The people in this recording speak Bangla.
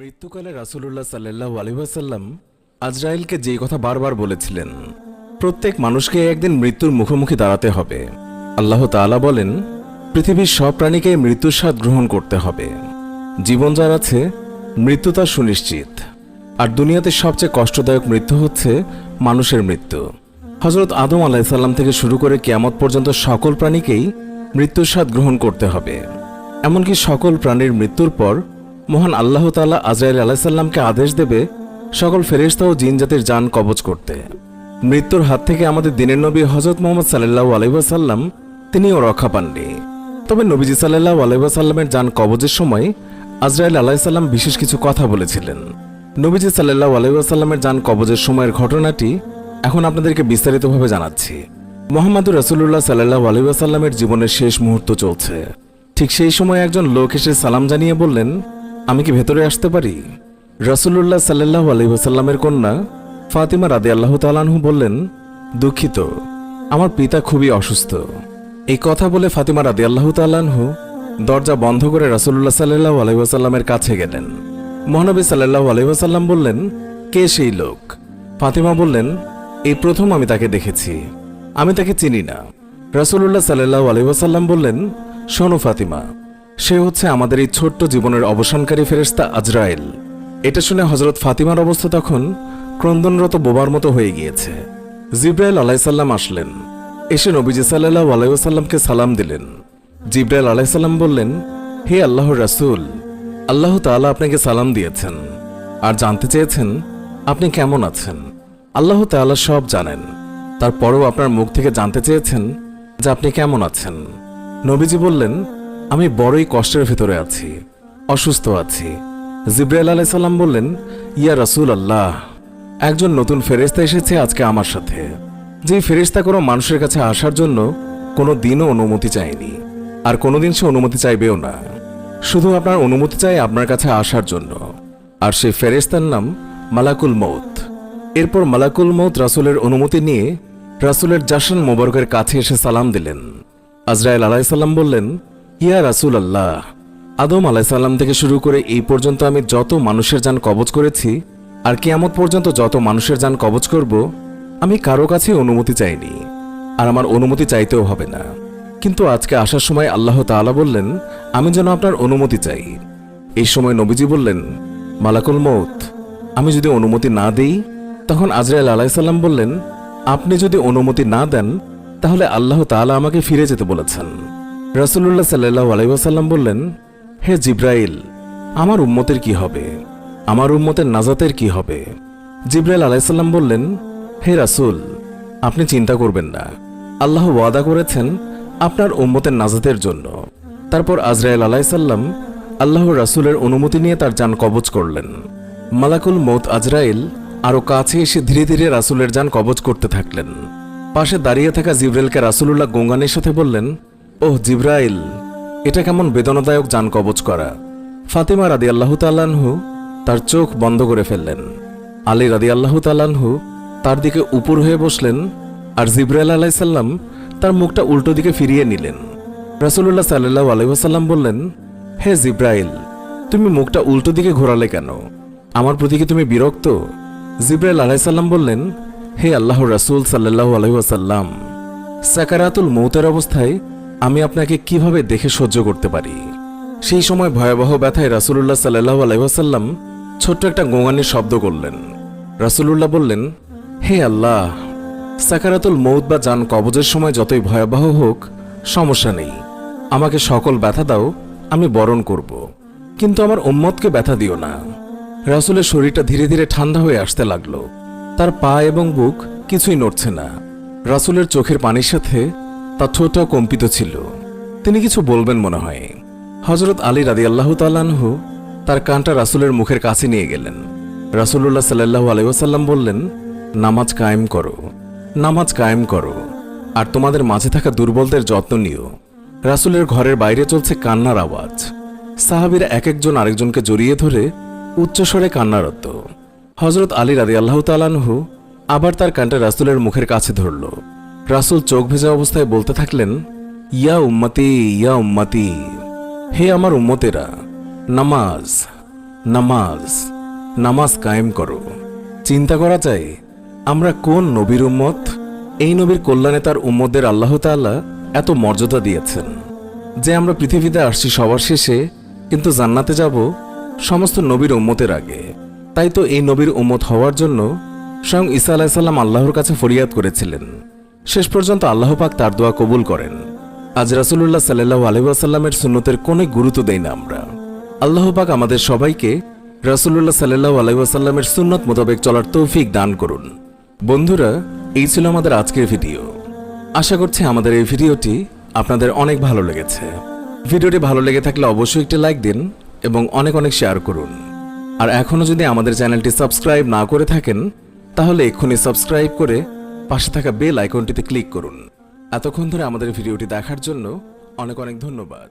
মৃত্যুকালে রাসুলুল্লাহ সাল্লাহ আলহাসাল্লাম আজরাইলকে যেই কথা বারবার বলেছিলেন, প্রত্যেক মানুষকে একদিন মৃত্যুর মুখোমুখি দাঁড়াতে হবে। আল্লাহ তাআলা বলেন, পৃথিবীর সব প্রাণীকে মৃত্যুর স্বাদ গ্রহণ করতে হবে। জীবন যার আছে, মৃত্যু তা সুনিশ্চিত। আর দুনিয়াতে সবচেয়ে কষ্টদায়ক মৃত্যু হচ্ছে মানুষের মৃত্যু। হজরত আদম আলাহিসাল্লাম থেকে শুরু করে কেয়ামত পর্যন্ত সকল প্রাণীকেই মৃত্যুর স্বাদ গ্রহণ করতে হবে। এমনকি সকল প্রাণীর মৃত্যুর পর মহান আল্লাহ তাআলা আজরাইল আলাহিসাল্লামকে আদেশ দেবে সকল ফেরেশতা ও জিন জাতির যান কবজ করতে। মৃত্যুর হাত থেকে আমাদের দিনের নবী হজরত মোহাম্মদ সাল্লাহ আলহিহাসাল্লাম তিনিও রক্ষা পাননি। তবে নবীজি সাল্লাহ আলহিহাসাল্লামের যান কবজের সময় আজরাইল আলাহিসাল্লাম বিশেষ কিছু কথা বলেছিলেন। নবীজি সাল্লাহ আলহিহাসাল্লামের যান কবজের সময়ের ঘটনাটি এখন আপনাদেরকে বিস্তারিতভাবে জানাচ্ছি। মোহাম্মদুর রসুল্লাহ সাল্লাহ আলহিহাসাল্লামের জীবনের শেষ মুহূর্ত চলছে। ঠিক সেই সময় একজন লোক এসে সালাম জানিয়ে বললেন আমি কি ভেতরে আসতে পারি? রসুল্লাহ সাল্লাহ আলহিহাসাল্লামের কন্যা ফাতিমা রাদে আল্লাহ তালানহু বললেন, দুঃখিত, আমার পিতা খুবই অসুস্থ। এই কথা বলে ফাতিমা রাদে আল্লাহ তালানহু দরজা বন্ধ করে রাসুল্লাহ সাল্লাহ আলহিহাসাল্লামের কাছে গেলেন। মহানবী সাল্লাহ আলহিহাসাল্লাম বললেন, কে সেই লোক? ফাতিমা বললেন, এই প্রথম আমি তাকে দেখেছি, আমি তাকে চিনি না। রাসুল্লাহ সাল্লাহ আলহিহাসাল্লাম বললেন, শোনো ফাতিমা সে হচ্ছে আমাদের এই ছোট্ট জীবনের অবসানকারী ফেরেস্তা আজরায়েল এটা শুনে হজরত ফাতিমার অবস্থা তখন ক্রন্দনরত বোবার মতো হয়ে গিয়েছে। জিব্রাইল আলাইসাল্লাম আসলেন। এসে নবীজি সাল্লাহ আলাইসাল্লামকে সালাম দিলেন। জিব্রাইল আলাইসাল্লাম বললেন, হে আল্লাহ রাসূল, আল্লাহ তাআলা আপনাকে সালাম দিয়েছেন। আর জানতে চেয়েছেন, আপনি কেমন আছেন? আল্লাহ তাআলা সব জানেন। তারপরেও আপনার মুখ থেকে জানতে চেয়েছেন যে আপনি কেমন আছেন। নবীজি বললেন আমি বড়ই কষ্টের ভেতরে আছি, অসুস্থ আছি। জিব্রাইল আলাইসাল্লাম বললেন, ইয়া রাসূল আল্লাহ একজন নতুন ফেরেস্তা এসেছে আজকে আমার সাথে। যে ফেরেস্তা কোনো মানুষের কাছে আসার জন্য কোনো দিনও অনুমতি চায়নি, আর কোনোদিন সে অনুমতি চাইবেও না। শুধু আপনার অনুমতি চাই আপনার কাছে আসার জন্য। আর সেই ফেরেস্তার নাম মালাকুল মৌত এরপর মালাকুল মৌত রাসূলের অনুমতি নিয়ে রাসূলের জাসান মোবারকের কাছে এসে সালাম দিলেন। আজরাইল আলাইসাল্লাম বললেন ইয়া রাসূল আল্লাহ আদম আলাইসাল্লাম থেকে শুরু করে এই পর্যন্ত আমি যত মানুষের যান কবজ করেছি, আর কেয়ামত পর্যন্ত যত মানুষের যান কবজ করব, আমি কারও কাছে অনুমতি চাইনি, আর আমার অনুমতি চাইতেও হবে না। কিন্তু আজকে আসার সময় আল্লাহ তাআলা বললেন, আমি যেন আপনার অনুমতি চাই। এই সময় নবীজি বললেন, মালাকুল মৌত আমি যদি অনুমতি না দেই, তখন আজরাইল আলাইসাল্লাম বললেন, আপনি যদি অনুমতি না দেন, তাহলে আল্লাহ তাআলা আমাকে ফিরে যেতে বলেছেন। রাসূলুল্লাহ সাল্লাহ আলাইসাল্লাম বললেন, হে জিব্রাইল, আমার উম্মতের কি হবে? আমার উম্মতের নাজাতের কি হবে? জিব্রাইল আলাইসাল্লাম বললেন, হে রাসূল, আপনি চিন্তা করবেন না। আল্লাহ ওয়াদা করেছেন আপনার উম্মতের নাজাতের জন্য। তারপর আজরাইল আলাইসাল্লাম আল্লাহ রাসূলের অনুমতি নিয়ে তার যান কবজ করলেন। মালাকুল মৌত আজরাইল আরও কাছে এসে ধীরে ধীরে রাসূলের যান কবজ করতে থাকলেন। পাশে দাঁড়িয়ে থাকা জিব্রাইলকে রাসূলুল্লাহ গঙ্গানের সাথে বললেন ওহ, জিব্রাইল, এটা কেমন বেদনাদায়ক যান কবজ করা। ফাতিমা রাদি আল্লাহ তাল্লাহু তার চোখ বন্ধ করে ফেললেন। আলী রাদি আল্লাহ তাল্লাহু তার দিকে উপর হয়ে বসলেন আর জিব্রাইল আলাইসাল্লাম তার মুখটা উল্টো দিকে ফিরিয়ে নিলেন। রাসূলুল্লাহ সাল্লাহ আলহিহাসাল্লাম বললেন, হে জিব্রাইল, তুমি মুখটা উল্টো দিকে ঘোরালে কেন? আমার প্রতি কি তুমি বিরক্ত? জিব্রাইল আলাইসাল্লাম বললেন, হে আল্লাহ রাসূল সাল্লাহ আলহিহাসাল্লাম সাকারাতুল মৌতের অবস্থায় আমি আপনাকে কীভাবে দেখে সহ্য করতে পারি? সেই সময় ভয়াবহ ব্যথায় রাসূলুল্লাহ সাল্লাহ আলহিহাসাল্লাম ছোট্ট একটা গোঙানির শব্দ করলেন। রাসূলুল্লাহ বললেন, হে আল্লাহ, সাকারাতুল মৌত বা যান কবজের সময় যতই ভয়াবহ হোক, সমস্যা নেই। আমাকে সকল ব্যথা দাও, আমি বরণ করব। কিন্তু আমার উম্মতকে ব্যথা দিও না। রাসূলের শরীরটা ধীরে ধীরে ঠান্ডা হয়ে আসতে লাগল। তার পা এবং বুক কিছুই নড়ছে না। রাসূলের চোখের পানির সাথে তার ঠোঁটটা কম্পিত ছিল। তিনি কিছু বলবেন মনে হয়। হজরত আলী রাদি আল্লাহ তাল্লাহু তার কানটা রাসূলের মুখের কাছে নিয়ে গেলেন। রাসূলুল্লাহ সাল্লাহ আলাইসাল্লাম বললেন, নামাজ কায়েম করো, নামাজ কায়েম করো, আর তোমাদের মাঝে থাকা দুর্বলদের যত্ন নিও। রাসূলের ঘরের বাইরে চলছে কান্নার আওয়াজ। সাহাবীরা এক একজন আরেকজনকে জড়িয়ে ধরে উচ্চস্বরে কান্নারত হজরত আলী রাদি আল্লাহ তালানহু আবার তার কানটা রাসূলের মুখের কাছে ধরল। রাসূল চোখ ভেজা অবস্থায় বলতে থাকলেন, ইয়া উম্মতি ইয়া উম্মতি, হে আমার উম্মতেরা, নামাজ নামাজ নামাজ কায়েম করো। চিন্তা করা যায়, আমরা কোন নবীর উম্মত? এই নবীর কল্যাণে তার উম্মদের আল্লাহ তাআলা এত মর্যাদা দিয়েছেন। যে আমরা পৃথিবীতে আসছি সবার শেষে, কিন্তু জান্নাতে যাব সমস্ত নবীর উম্মতের আগে। তাই তো এই নবীর উম্মত হওয়ার জন্য স্বয়ং ঈসা আলাহিসাল্লাম আল্লাহর কাছে ফরিয়াদ করেছিলেন। শেষ পর্যন্ত আল্লাহ পাক তার দোয়া কবুল করেন। আজ রাসুল্লাহ সাল্লাহ আলহাসাল্লামের সুন্নতের কোনো গুরুত্ব দেই না আমরা। আল্লাহ পাক আমাদের সবাইকে রাসুল্লাহ সাল্লাহ আলহাসাল্লামের সুন্নত মোতাবেক চলার তৌফিক দান করুন। বন্ধুরা, এই ছিল আমাদের আজকের ভিডিও। আশা করছি আমাদের এই ভিডিওটি আপনাদের অনেক ভালো লেগেছে। ভিডিওটি ভালো লেগে থাকলে অবশ্যই একটি লাইক দিন এবং অনেক অনেক শেয়ার করুন। আর এখনও যদি আমাদের চ্যানেলটি সাবস্ক্রাইব না করে থাকেন, তাহলে এক্ষুনি সাবস্ক্রাইব করে পাশে থাকা বেল আইকনটিতে ক্লিক করুন। এতক্ষণ ধরে আমাদের ভিডিওটি দেখার জন্য অনেক অনেক ধন্যবাদ।